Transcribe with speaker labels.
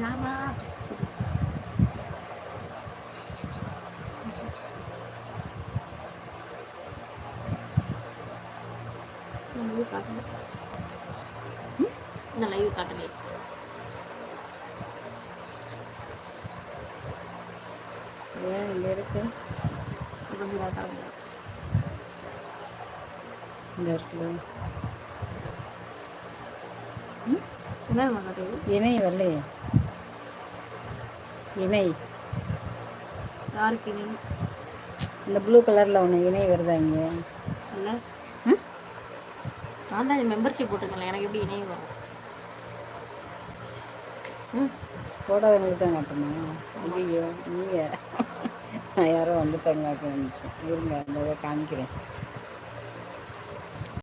Speaker 1: Rama live காட்டல இந்த live காட்டல
Speaker 2: ஏன் இங்கே இருக்கு
Speaker 1: கொஞ்சம் காட்டாங்க
Speaker 2: இந்த இருக்குல்ல
Speaker 1: என்ன
Speaker 2: வரலையே இணை.
Speaker 1: யாருக்கு
Speaker 2: இந்த ப்ளூ கலரில் ஒன்று இணை வருதா இங்கே?
Speaker 1: இல்லை. நான் தான் மெம்பர்ஷிப் போட்டுக்கல எனக்கு எப்படி இணையம் வரும்? ம்.
Speaker 2: போடாதவங்களுக்கு தான் காட்டணும் ஐயோ நீங்கள் நான் யாரோ வந்துட்டாங்க இருங்க அந்த காமிக்கிறேன்.